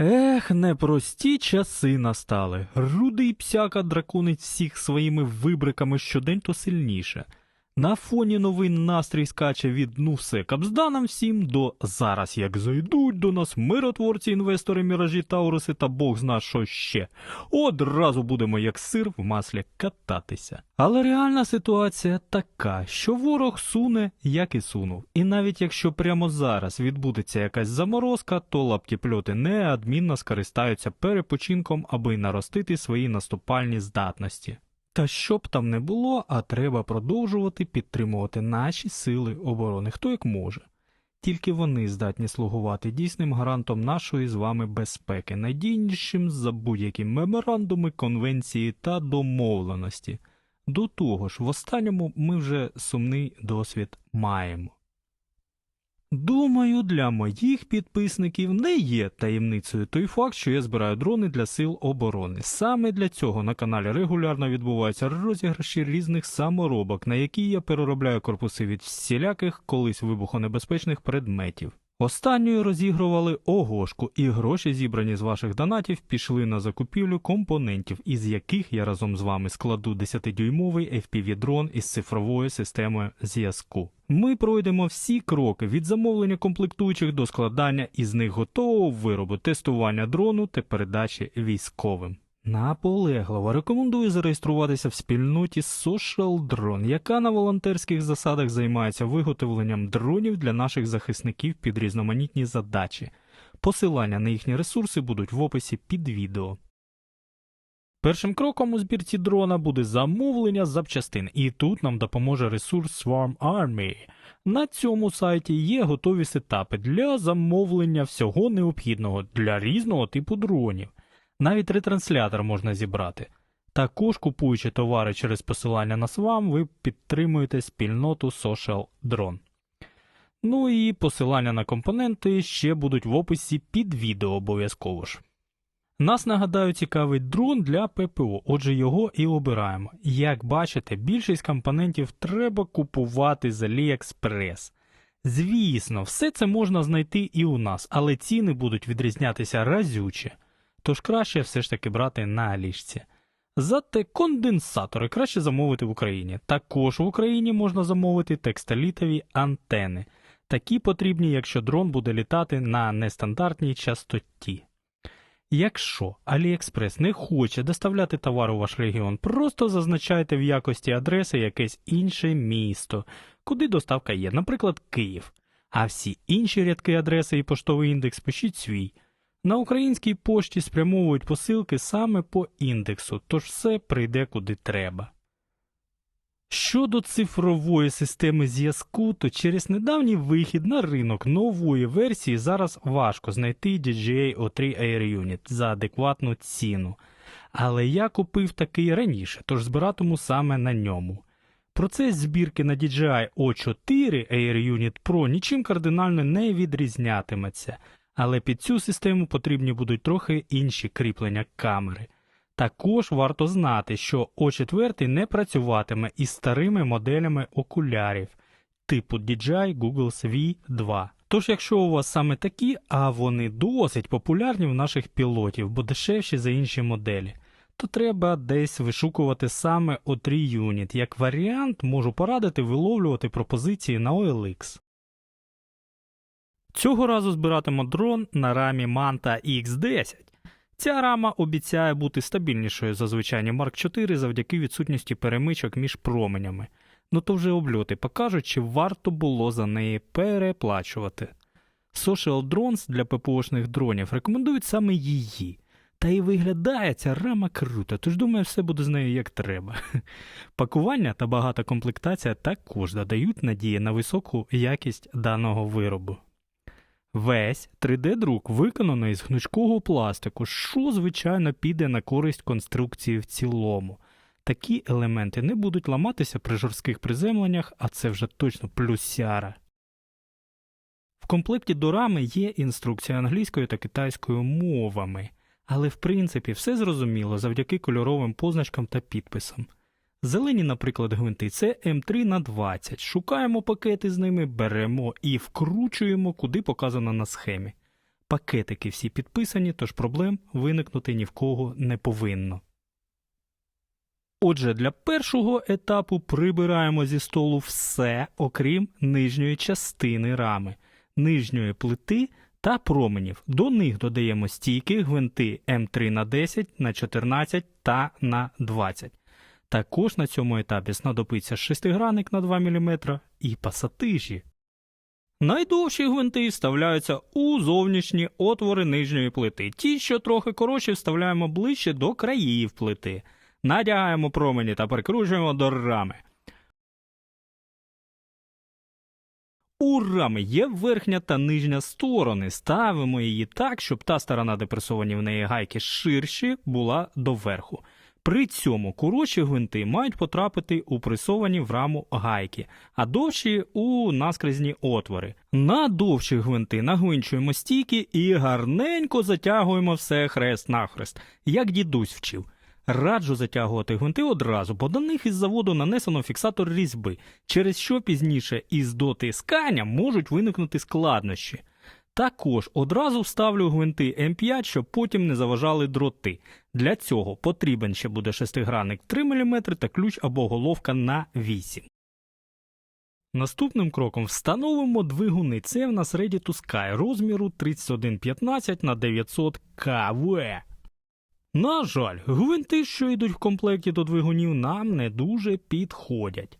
Ех, непрості часи настали. Рудий псяка драконить всіх своїми вибриками щодень то сильніше. На фоні новин настрій скаче від ну все капзданам всім до зараз як зайдуть до нас миротворці, інвестори, міражі, тауруси та бог зна що ще. Одразу будемо як сир в маслі кататися. Але реальна ситуація така, що ворог суне, як і сунув. І навіть якщо прямо зараз відбудеться якась заморозка, то лаптіпльоти неадмінно скористаються перепочинком, аби наростити свої наступальні здатності. Та що б там не було, а треба продовжувати підтримувати наші сили оборони, хто як може. Тільки вони здатні слугувати дійсним гарантом нашої з вами безпеки, надійнішим за будь-які меморандуми, конвенції та домовленості. До того ж, в останньому ми вже сумний досвід маємо. Думаю, для моїх підписників не є таємницею той факт, що я збираю дрони для сил оборони. Саме для цього на каналі регулярно відбуваються розіграші різних саморобок, на які я переробляю корпуси від всіляких колись вибухонебезпечних предметів. Останньою розігрували огошку, і гроші, зібрані з ваших донатів, пішли на закупівлю компонентів, із яких я разом з вами складу 10-дюймовий FPV-дрон із цифровою системою зв'язку. Ми пройдемо всі кроки від замовлення комплектуючих до складання із них готового виробу, тестування дрону та передачі військовим. Наполегливо рекомендую зареєструватися в спільноті Social Drone, яка на волонтерських засадах займається виготовленням дронів для наших захисників під різноманітні задачі. Посилання на їхні ресурси будуть в описі під відео. Першим кроком у збірці дрона буде замовлення запчастин, і тут нам допоможе ресурс Swarm Army. На цьому сайті є готові сетапи для замовлення всього необхідного для різного типу дронів. Навіть ретранслятор можна зібрати. Також, купуючи товари через посилання на SWAM, ви підтримуєте спільноту Social Drone. Ну і посилання на компоненти ще будуть в описі під відео обов'язково ж. Нас нагадаю цікавий дрон для ППО, отже його і обираємо. Як бачите, більшість компонентів треба купувати з AliExpress. Звісно, все це можна знайти і у нас, але ціни будуть відрізнятися разюче. Тож краще все ж таки брати на Алішці. Зате конденсатори краще замовити в Україні. Також в Україні можна замовити текстолітові антени. Такі потрібні, якщо дрон буде літати на нестандартній частоті. Якщо AliExpress не хоче доставляти товар у ваш регіон, просто зазначайте в якості адреси якесь інше місто, куди доставка є, наприклад, Київ. А всі інші рядки адреси і поштовий індекс пишіть свій. На українській пошті спрямовують посилки саме по індексу, тож все прийде куди треба. Щодо цифрової системи зв'язку, то через недавній вихід на ринок нової версії зараз важко знайти DJI O3 Air Unit за адекватну ціну. Але я купив такий раніше, тож збиратиму саме на ньому. Процес збірки на DJI O4 Air Unit Pro нічим кардинально не відрізнятиметься, але під цю систему потрібні будуть трохи інші кріплення камери. Також варто знати, що O4 не працюватиме із старими моделями окулярів типу DJI Google V2. Тож, якщо у вас саме такі, а вони досить популярні в наших пілотів, бо дешевші за інші моделі, то треба десь вишукувати саме O3 Unit. Як варіант, можу порадити виловлювати пропозиції на OLX. Цього разу збиратиму дрон на рамі Manta X10. Ця рама обіцяє бути стабільнішою за звичайні Mark 4 завдяки відсутності перемичок між променями. Ну то вже обльоти покажуть, чи варто було за неї переплачувати. Social Drones для ППОшних дронів рекомендують саме її. Та й виглядає ця рама круто, тож думаю, все буде з нею як треба. Пакування та багата комплектація також додають надії на високу якість даного виробу. Весь 3D-друк виконано із гнучкого пластику, що, звичайно, піде на користь конструкції в цілому. Такі елементи не будуть ламатися при жорстких приземленнях, а це вже точно плюсяра. В комплекті до рами є інструкція англійською та китайською мовами, але в принципі все зрозуміло завдяки кольоровим позначкам та підписам. Зелені, наприклад, гвинти це М3 на 20. Шукаємо пакети з ними, беремо і вкручуємо, куди показано на схемі. Пакетики всі підписані, тож проблем виникнути ні в кого не повинно. Отже, для першого етапу прибираємо зі столу все, окрім нижньої частини рами, нижньої плити та променів. До них додаємо стійки, гвинти М3 на 10, на 14 та на 20. Також на цьому етапі знадобиться шестигранник на 2 мм і пасатижі. Найдовші гвинти вставляються у зовнішні отвори нижньої плити. Ті, що трохи коротші, вставляємо ближче до країв плити. Надягаємо промені та прикручуємо до рами. У рами є верхня та нижня сторони. Ставимо її так, щоб та сторона, де пресовані в неї гайки ширші, була доверху. При цьому коротші гвинти мають потрапити у пресовані в раму гайки, а довші у наскрізні отвори. На довші гвинти нагвинчуємо стійки і гарненько затягуємо все хрест-навхрест, як дідусь вчив. Раджу затягувати гвинти одразу, бо до них із заводу нанесено фіксатор різьби, через що пізніше із дотискання можуть виникнути складнощі. Також одразу вставлю гвинти М5, щоб потім не заважали дроти. Для цього потрібен ще буде шестигранник 3 мм та ключ або головка на 8. Наступним кроком встановимо двигуни. Це в нас Ready to Sky розміру 3115 на 900 КВ. На жаль, гвинти, що йдуть в комплекті до двигунів, нам не дуже підходять.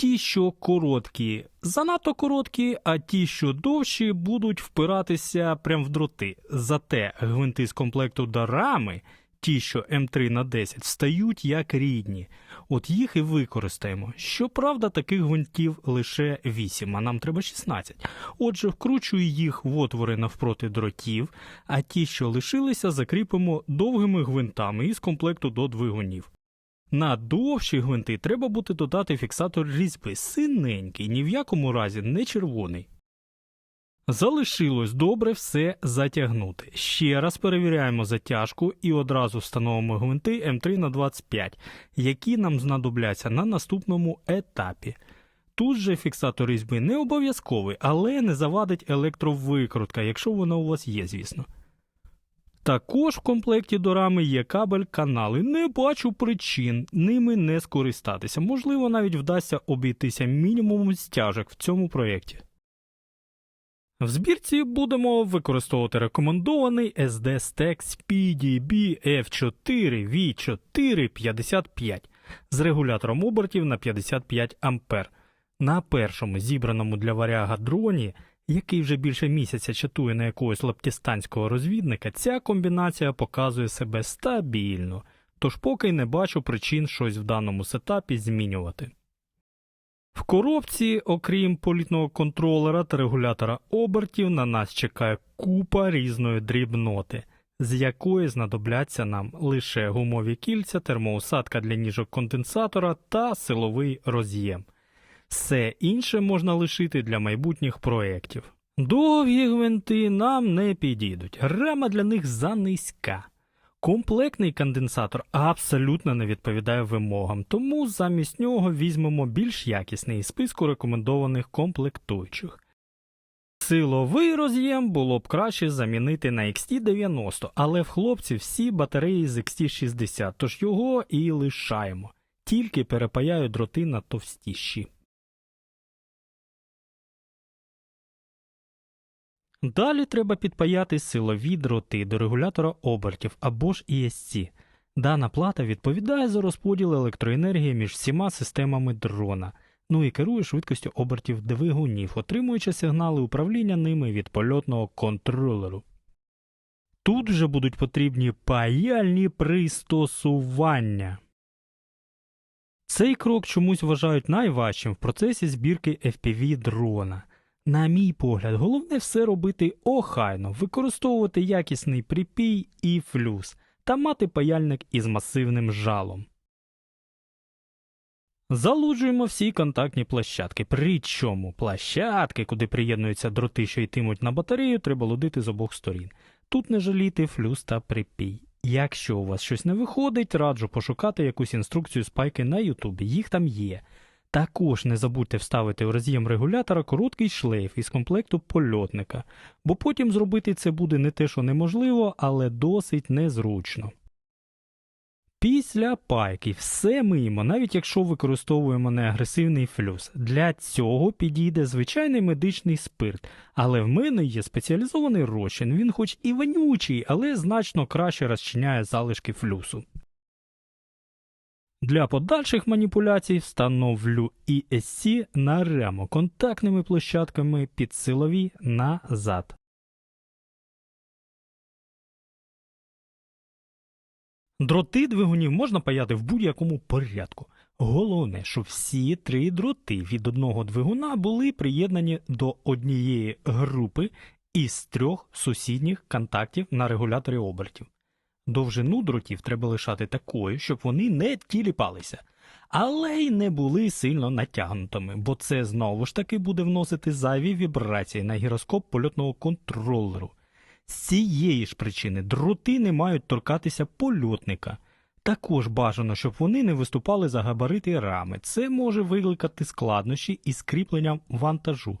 Ті, що короткі, занадто короткі, а ті, що довші, будуть впиратися прямо в дроти. Зате гвинти з комплекту до рами, ті, що М3 на 10, встають як рідні. От їх і використаємо. Щоправда, таких гвинтів лише 8, а нам треба 16. Отже, вкручую їх в отвори навпроти дротів, а ті, що лишилися, закріпимо довгими гвинтами із комплекту до двигунів. На довші гвинти треба буде додати фіксатор різьби синенький, ні в якому разі не червоний. Залишилось добре все затягнути. Ще раз перевіряємо затяжку і одразу встановимо гвинти М3 на 25, які нам знадобляться на наступному етапі. Тут же фіксатор різьби не обов'язковий, але не завадить електровикрутка, якщо вона у вас є, звісно. Також в комплекті до рами є кабель канали. Не бачу причин ними не скористатися. Можливо, навіть вдасться обійтися мінімумом стяжок в цьому проєкті. В збірці будемо використовувати рекомендований SD Stax PDB F4 V455 з регулятором обертів на 55 А. На першому зібраному для варяга дроні який вже більше місяця чатує на якогось лаптістанського розвідника, ця комбінація показує себе стабільно, тож поки не бачу причин щось в даному сетапі змінювати. В коробці, окрім політного контролера та регулятора обертів, на нас чекає купа різної дрібноти, з якої знадобляться нам лише гумові кільця, термоусадка для ніжок конденсатора та силовий роз'єм. Все інше можна лишити для майбутніх проєктів. Довгі гвинти нам не підійдуть, рама для них занизька. Комплектний конденсатор абсолютно не відповідає вимогам, тому замість нього візьмемо більш якісний із списку рекомендованих комплектуючих. Силовий роз'єм було б краще замінити на XT90, але в хлопців всі батареї з XT60, тож його і лишаємо, тільки перепаяю дроти на товстіші. Далі треба підпаяти силові дроти до регулятора обертів або ж ESC. Дана плата відповідає за розподіл електроенергії між всіма системами дрона, ну і керує швидкістю обертів двигунів, отримуючи сигнали управління ними від польотного контролеру. Тут вже будуть потрібні паяльні пристосування. Цей крок чомусь вважають найважчим в процесі збірки FPV дрона. На мій погляд, головне все робити охайно, використовувати якісний припій і флюс та мати паяльник із масивним жалом. Залуджуємо всі контактні площадки. Причому площадки, куди приєднуються дроти, що йтимуть на батарею, треба лудити з обох сторін. Тут не жаліти флюс та припій. Якщо у вас щось не виходить, раджу пошукати якусь інструкцію спайки на Ютубі, їх там є. Також не забудьте вставити в роз'єм регулятора короткий шлейф із комплекту польотника, бо потім зробити це буде не те, що неможливо, але досить незручно. Після пайки все миємо, навіть якщо використовуємо неагресивний флюс. Для цього підійде звичайний медичний спирт, але в мене є спеціалізований розчин. Він хоч і вонючий, але значно краще розчиняє залишки флюсу. Для подальших маніпуляцій встановлю ESC на раму контактними площадками під силові назад. Дроти двигунів можна паяти в будь-якому порядку. Головне, щоб всі три дроти від одного двигуна були приєднані до однієї групи із трьох сусідніх контактів на регуляторі обертів. Довжину дротів треба лишати такою, щоб вони не тіліпалися, але й не були сильно натягнутими, бо це знову ж таки буде вносити зайві вібрації на гіроскоп польотного контролеру. З цієї ж причини дроти не мають торкатися польотника. Також бажано, щоб вони не виступали за габарити рами. Це може викликати складнощі із кріпленням вантажу.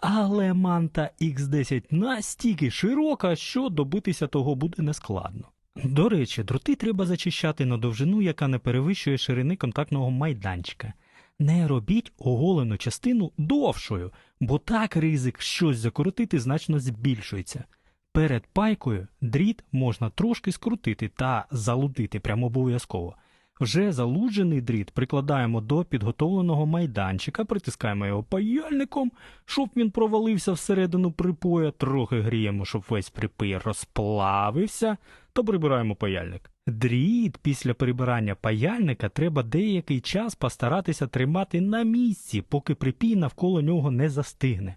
Але манта X10 настільки широка, що добитися того буде нескладно. До речі, дроти треба зачищати на довжину, яка не перевищує ширини контактного майданчика. Не робіть оголену частину довшою, бо так ризик щось закоротити значно збільшується. Перед пайкою дріт можна трошки скрутити та залудити прямо обов'язково. Вже залуджений дріт прикладаємо до підготовленого майданчика, притискаємо його паяльником, щоб він провалився всередину припоя, трохи гріємо, щоб весь припій розплавився, то прибираємо паяльник. Дріт після прибирання паяльника треба деякий час постаратися тримати на місці, поки припій навколо нього не застигне.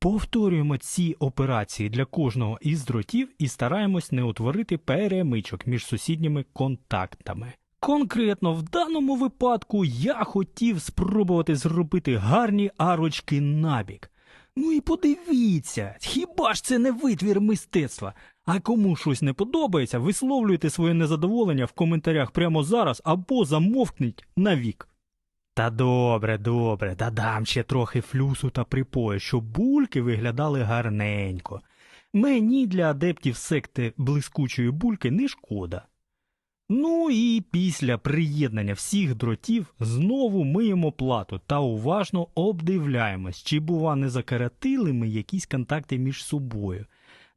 Повторюємо ці операції для кожного із дротів і стараємось не утворити перемичок між сусідніми контактами. Конкретно в даному випадку я хотів спробувати зробити гарні арочки набік. Ну і подивіться, хіба ж це не витвір мистецтва? А кому щось не подобається, висловлюйте своє незадоволення в коментарях прямо зараз або замовкніть навік. Та добре, добре, додам ще трохи флюсу та припою, щоб бульки виглядали гарненько. Мені для адептів секти блискучої бульки не шкода. Ну і після приєднання всіх дротів знову миємо плату та уважно обдивляємось, чи, бува, не закаратили ми якісь контакти між собою.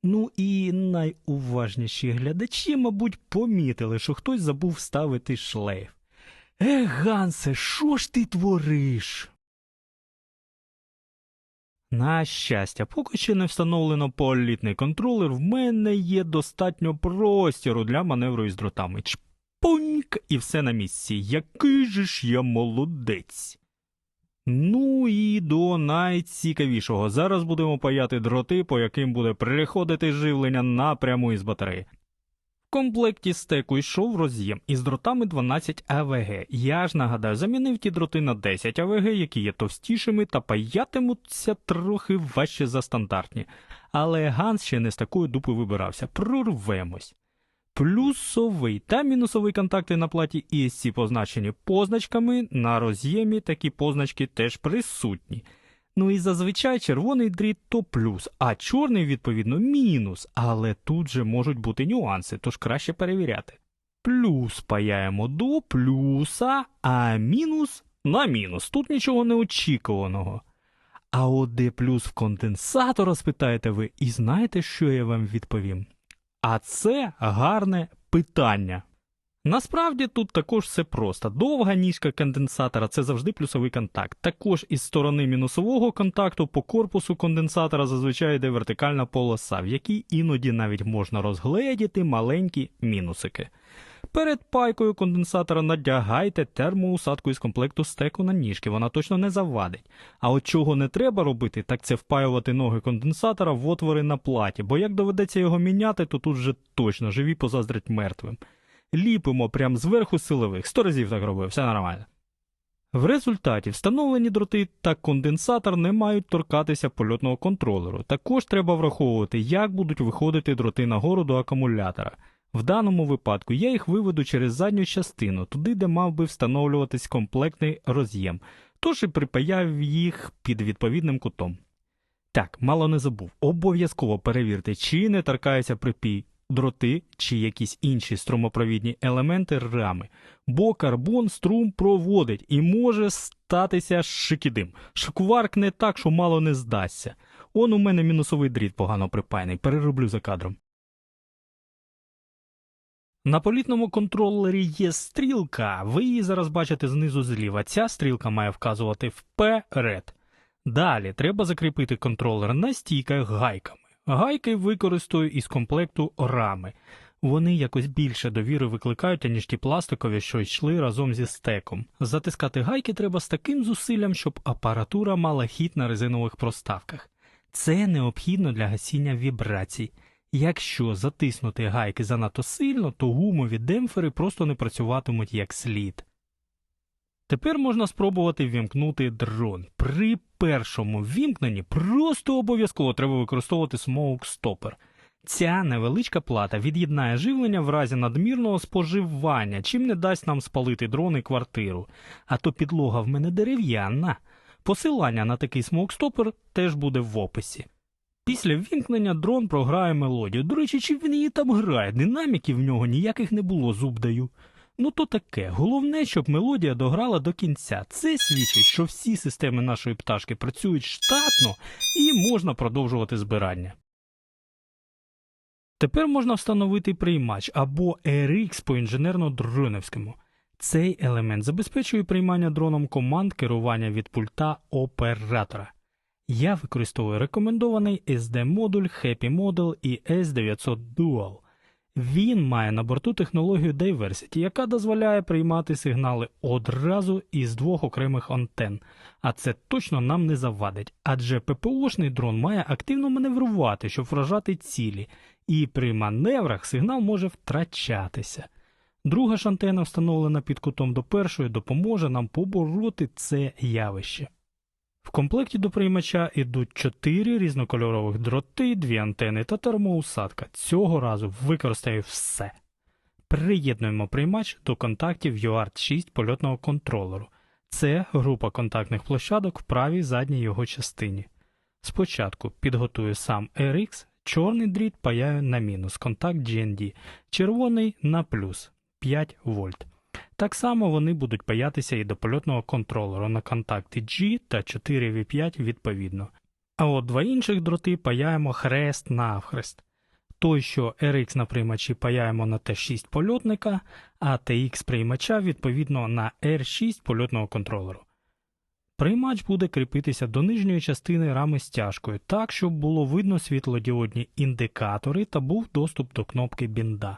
Ну і найуважніші глядачі, мабуть, помітили, що хтось забув вставити шлейф. Ех, Гансе, що ж ти твориш? На щастя, поки ще не встановлено політний контролер, в мене є достатньо простіру для маневру із дротами. Чпуньк, і все на місці. Який же ж я молодець. Ну і до найцікавішого. Зараз будемо паяти дроти, по яким буде переходити живлення напряму із батареї. Комплекті стеку йшов роз'єм із дротами 12 АВГ. Я ж нагадаю, замінив ті дроти на 10 АВГ, які є товстішими та паятимуться трохи важче за стандартні. Але Ганс ще не з такої дупи вибирався. Прорвемось. Плюсовий та мінусовий контакти на платі ESC позначені позначками, на роз'ємі такі позначки теж присутні. Ну і зазвичай червоний дріт то плюс, а чорний, відповідно, мінус. Але тут же можуть бути нюанси, тож краще перевіряти. Плюс паяємо до плюса, а мінус на мінус. Тут нічого неочікуваного. А от де плюс в конденсатора, спитаєте ви, і знаєте, що я вам відповім? А це гарне питання. Насправді тут також все просто. Довга ніжка конденсатора це завжди плюсовий контакт. Також із сторони мінусового контакту по корпусу конденсатора зазвичай йде вертикальна полоса, в якій іноді навіть можна розгледіти маленькі мінусики. Перед пайкою конденсатора надягайте термоусадку із комплекту стеку на ніжки, вона точно не завадить. А от чого не треба робити, так це впаювати ноги конденсатора в отвори на платі, бо як доведеться його міняти, то тут вже точно живі позаздрять мертвим ліпимо прямо зверху силових. Сто разів так робив, все нормально. В результаті встановлені дроти та конденсатор не мають торкатися польотного контролеру. Також треба враховувати, як будуть виходити дроти нагору до акумулятора. В даному випадку я їх виведу через задню частину, туди, де мав би встановлюватись комплектний роз'єм. тож і припаяв їх під відповідним кутом. Так, мало не забув. Обов'язково перевірте, чи не торкаються припій дроти чи якісь інші струмопровідні елементи рами, бо карбон струм проводить і може статися шикідим. Шкваркне так, що мало не здасться. Он у мене мінусовий дріт погано припаяний, перероблю за кадром. На політному контролері є стрілка. Ви її зараз бачите знизу зліва. Ця стрілка має вказувати вперед. Далі треба закріпити контролер на стійках гайками. Гайки використаю із комплекту рами. Вони якось більше довіри викликають, аніж ті пластикові, що йшли разом зі стеком. Затискати гайки треба з таким зусиллям, щоб апаратура мала хід на резинових проставках. Це необхідно для гасіння вібрацій. Якщо затиснути гайки занадто сильно, то гумові демпфери просто не працюватимуть як слід. Тепер можна спробувати ввімкнути дрон. При першому ввімкненні просто обов'язково треба використовувати Stopper. Ця невеличка плата від'єднає живлення в разі надмірного споживання, чим не дасть нам спалити дрон і квартиру. А то підлога в мене дерев'яна. Посилання на такий Stopper теж буде в описі. Після ввімкнення дрон програє мелодію. До речі, чи він її там грає? Динаміків в нього ніяких не було, зуб даю. Ну то таке. Головне, щоб мелодія дограла до кінця. Це свідчить, що всі системи нашої пташки працюють штатно і можна продовжувати збирання. Тепер можна встановити приймач або RX по інженерно-дронівському. Цей елемент забезпечує приймання дроном команд керування від пульта оператора. Я використовую рекомендований SD-модуль Happy Model і S900 Dual. Він має на борту технологію Diversity, яка дозволяє приймати сигнали одразу із двох окремих антенн, а це точно нам не завадить, адже ППОшний дрон має активно маневрувати, щоб вражати цілі, і при маневрах сигнал може втрачатися. Друга ж антенна, встановлена під кутом до першої, допоможе нам побороти це явище. В комплекті до приймача йдуть чотири різнокольорових дроти, дві антени та термоусадка. Цього разу використаю все. Приєднуємо приймач до контактів UART 6 польотного контролеру. Це група контактних площадок в правій задній його частині. Спочатку підготую сам RX, чорний дріт паяю на мінус контакт GND, червоний на плюс 5 вольт. Так само вони будуть паятися і до польотного контролеру на контакти G та 4V5 відповідно. А от два інших дроти паяємо хрест навхрест. Той, що RX на приймачі паяємо на T6 польотника, а TX приймача відповідно на R6 польотного контролеру. Приймач буде кріпитися до нижньої частини рами стяжкою, так, щоб було видно світлодіодні індикатори та був доступ до кнопки бінда.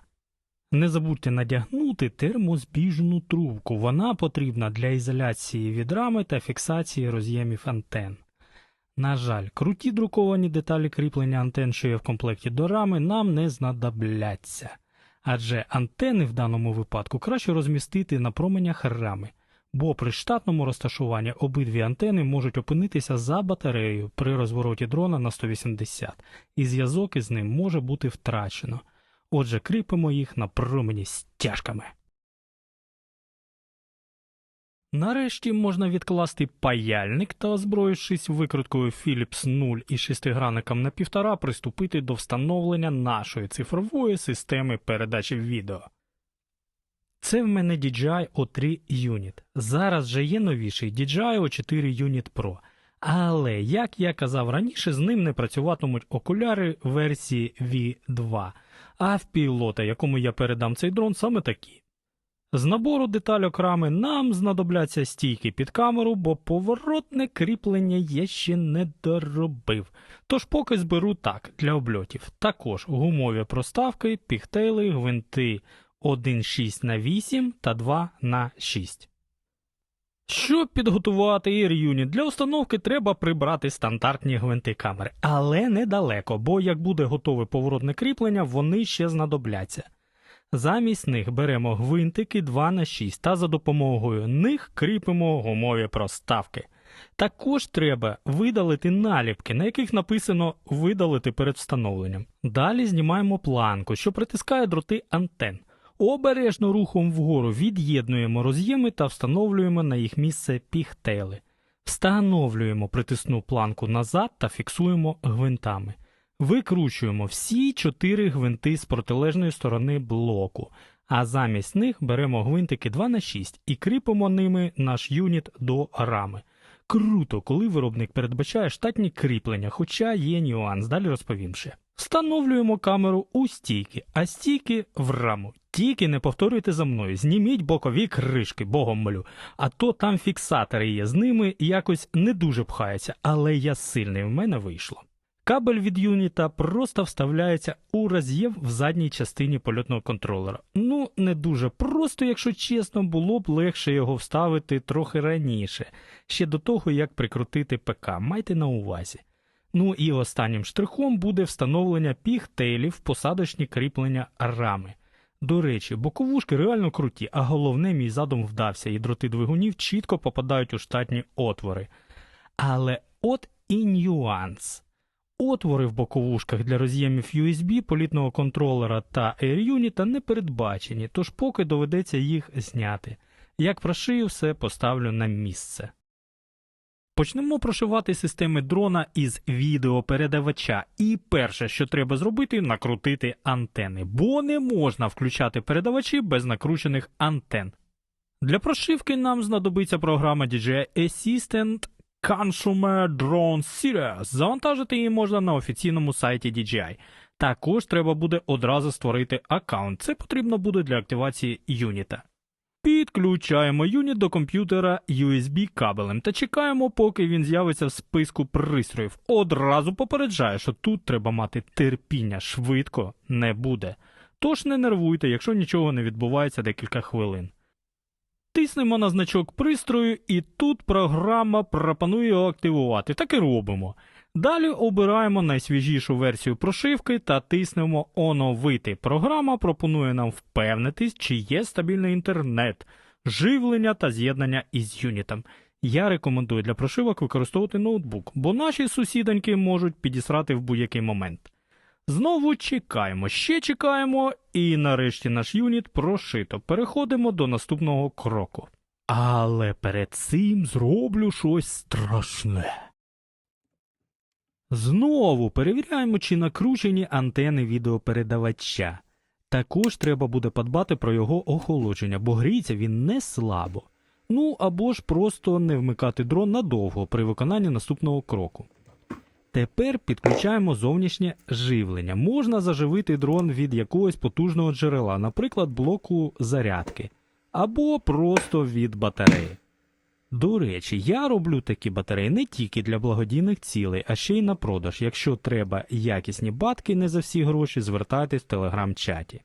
Не забудьте надягнути термозбіжну трубку. Вона потрібна для ізоляції від рами та фіксації роз'ємів антен. На жаль, круті друковані деталі кріплення антен, що є в комплекті до рами, нам не знадобляться. Адже антени в даному випадку краще розмістити на променях рами, бо при штатному розташуванні обидві антени можуть опинитися за батареєю при розвороті дрона на 180, і зв'язок із ним може бути втрачено. Отже, кріпимо їх на промені стяжками. Нарешті можна відкласти паяльник та, озброївшись викруткою Philips 0 і шестигранником на півтора, приступити до встановлення нашої цифрової системи передачі відео. Це в мене DJI O3 Unit. Зараз же є новіший DJI O4 Unit Pro. Але, як я казав раніше, з ним не працюватимуть окуляри версії V2, а в пілота, якому я передам цей дрон, саме такі. З набору детальок рами нам знадобляться стійки під камеру, бо поворотне кріплення я ще не доробив. Тож поки зберу так для обльотів. Також гумові проставки, пігтейли, гвинти 1,6 на 8 та 2 на 6. Щоб підготувати Air Unit для установки, треба прибрати стандартні гвинти камери, але недалеко, бо як буде готове поворотне кріплення, вони ще знадобляться. Замість них беремо гвинтики 2 на 6 та за допомогою них кріпимо гумові проставки. Також треба видалити наліпки, на яких написано видалити перед встановленням. Далі знімаємо планку, що притискає дроти антен. Обережно рухом вгору від'єднуємо роз'єми та встановлюємо на їх місце пігтейли. Встановлюємо притисну планку назад та фіксуємо гвинтами. Викручуємо всі чотири гвинти з протилежної сторони блоку, а замість них беремо гвинтики 2х6 і кріпимо ними наш юніт до рами. Круто, коли виробник передбачає штатні кріплення, хоча є нюанс, далі розповім ще. Встановлюємо камеру у стійки, а стійки в раму. Тільки не повторюйте за мною, зніміть бокові кришки, богом молю. А то там фіксатори є, з ними якось не дуже пхається, але я сильний, в мене вийшло. Кабель від юніта просто вставляється у роз'єм в задній частині польотного контролера. Ну, не дуже просто, якщо чесно, було б легше його вставити трохи раніше, ще до того, як прикрутити ПК, майте на увазі. Ну і останнім штрихом буде встановлення пігтейлів в посадочні кріплення рами. До речі, боковушки реально круті, а головне, мій задум вдався, і дроти двигунів чітко попадають у штатні отвори. Але от і нюанс. Отвори в боковушках для роз'ємів USB, політного контролера та AirUnit не передбачені, тож поки доведеться їх зняти. Як прошию, все поставлю на місце. Почнемо прошивати системи дрона із відеопередавача. І перше, що треба зробити, накрутити антени, бо не можна включати передавачі без накручених антен. Для прошивки нам знадобиться програма DJI Assistant Consumer Drone Series. Завантажити її можна на офіційному сайті DJI. Також треба буде одразу створити аккаунт. Це потрібно буде для активації юніта. Підключаємо юніт до комп'ютера USB кабелем та чекаємо, поки він з'явиться в списку пристроїв. Одразу попереджаю, що тут треба мати терпіння, швидко не буде. Тож не нервуйте, якщо нічого не відбувається декілька хвилин. Тиснемо на значок пристрою, і тут програма пропонує його активувати. Так і робимо. Далі обираємо найсвіжішу версію прошивки та тиснемо Оновити. Програма пропонує нам впевнитись, чи є стабільний інтернет, живлення та з'єднання із юнітом. Я рекомендую для прошивок використовувати ноутбук, бо наші сусідоньки можуть підісрати в будь-який момент. Знову чекаємо, ще чекаємо, і нарешті наш юніт прошито. Переходимо до наступного кроку. Але перед цим зроблю щось страшне. Знову перевіряємо, чи накручені антени відеопередавача. Також треба буде подбати про його охолодження, бо гріється він не слабо. Ну або ж просто не вмикати дрон надовго при виконанні наступного кроку. Тепер підключаємо зовнішнє живлення. Можна заживити дрон від якогось потужного джерела, наприклад, блоку зарядки, або просто від батареї. До речі, я роблю такі батареї не тільки для благодійних цілей, а ще й на продаж. Якщо треба якісні батки не за всі гроші, звертайтесь в телеграм-чаті.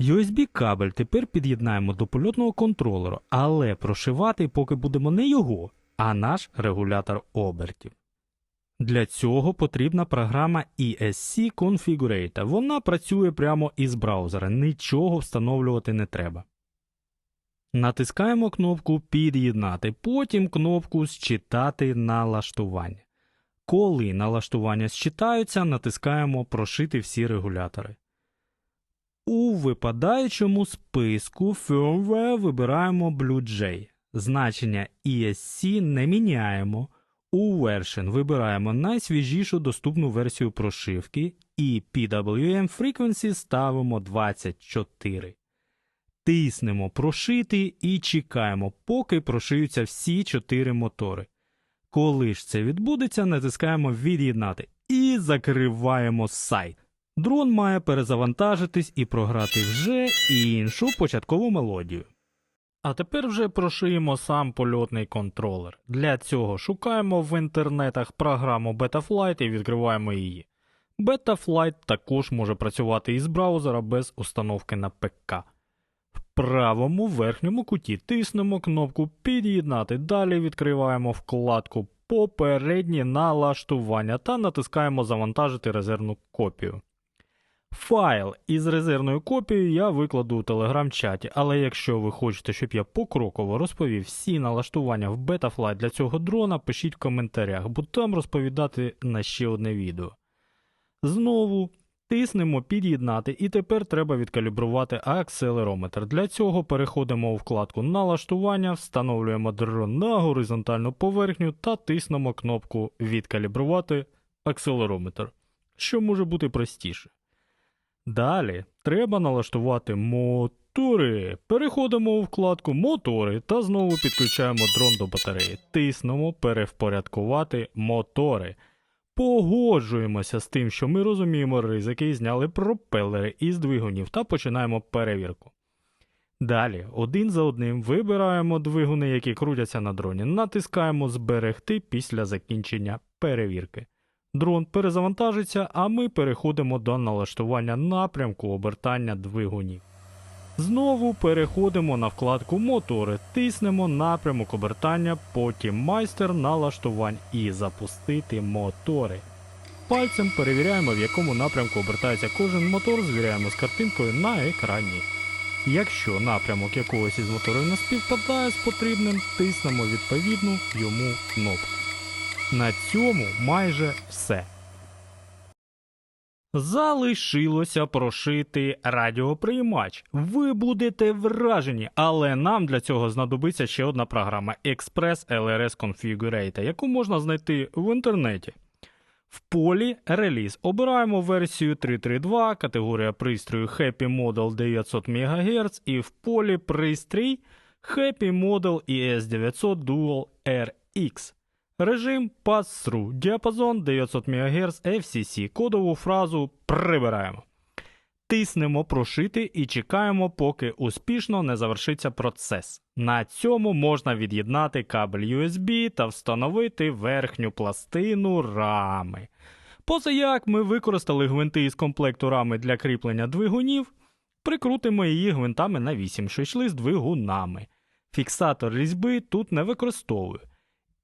USB кабель тепер під'єднаємо до польотного контролера, але прошивати поки будемо не його, а наш регулятор обертів. Для цього потрібна програма ESC Configurator. Вона працює прямо із браузера, нічого встановлювати не треба. Натискаємо кнопку Під'єднати, потім кнопку Считати налаштування. Коли налаштування считаються, натискаємо Прошити всі регулятори. У випадаючому списку Firmware вибираємо BlueJ. Значення ESC не міняємо. У Version вибираємо найсвіжішу доступну версію прошивки і PWM Frequency ставимо 24. Тиснемо прошити і чекаємо, поки прошиються всі 4 мотори. Коли ж це відбудеться, натискаємо Від'єднати і закриваємо сайт. Дрон має перезавантажитись і програти вже іншу початкову мелодію. А тепер вже прошиємо сам польотний контролер. Для цього шукаємо в інтернетах програму Betaflight і відкриваємо її. Betaflight також може працювати із браузера без установки на ПК. В правому верхньому куті тиснемо кнопку Під'єднати. Далі відкриваємо вкладку Попередні налаштування та натискаємо Завантажити резервну копію. Файл із резервною копією я викладу у телеграм-чаті, але якщо ви хочете, щоб я покроково розповів всі налаштування в Betaflight для цього дрона, пишіть в коментарях, буду там розповідати на ще одне відео. Знову Тиснемо під'єднати і тепер треба відкалібрувати акселерометр. Для цього переходимо у вкладку налаштування, встановлюємо дрон на горизонтальну поверхню та тиснемо кнопку відкалібрувати акселерометр, що може бути простіше. Далі треба налаштувати мотори. Переходимо у вкладку Мотори та знову підключаємо дрон до батареї. Тиснемо перевпорядкувати мотори. Погоджуємося з тим, що ми розуміємо ризики і зняли пропелери із двигунів та починаємо перевірку. Далі, один за одним вибираємо двигуни, які крутяться на дроні, натискаємо Зберегти після закінчення перевірки. Дрон перезавантажиться, а ми переходимо до налаштування напрямку обертання двигунів. Знову переходимо на вкладку Мотори, тиснемо напрямок обертання, потім майстер налаштувань і запустити мотори. Пальцем перевіряємо, в якому напрямку обертається кожен мотор, звіряємо з картинкою на екрані. Якщо напрямок якогось із моторів не співпадає з потрібним, тиснемо відповідну йому кнопку. На цьому майже все. Залишилося прошити радіоприймач. Ви будете вражені, але нам для цього знадобиться ще одна програма Express LRS Configurator, яку можна знайти в інтернеті. В полі реліз обираємо версію 3.3.2, категорія пристрою Happy Model 900 МГц і в полі пристрій Happy Model ES900 Dual RX. Режим Pass-Through, діапазон 900 МГц FCC, кодову фразу прибираємо. Тиснемо прошити і чекаємо, поки успішно не завершиться процес. На цьому можна від'єднати кабель USB та встановити верхню пластину рами. Позаяк ми використали гвинти із комплекту рами для кріплення двигунів, прикрутимо її гвинтами на 8, що йшли з двигунами. Фіксатор різьби тут не використовую.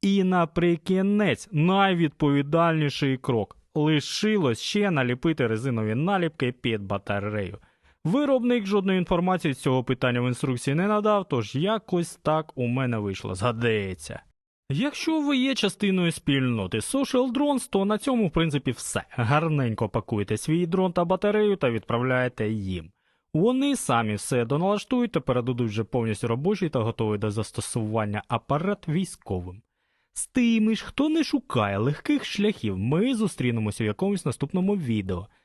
І наприкінець найвідповідальніший крок. Лишилось ще наліпити резинові наліпки під батарею. Виробник жодної інформації з цього питання в інструкції не надав, тож якось так у мене вийшло, згадається. Якщо ви є частиною спільноти Social Drones, то на цьому в принципі все. Гарненько пакуйте свій дрон та батарею та відправляєте їм. Вони самі все доналаштують та передадуть вже повністю робочий та готовий до застосування апарат військовим. З тими ж, хто не шукає легких шляхів, ми зустрінемося в якомусь наступному відео.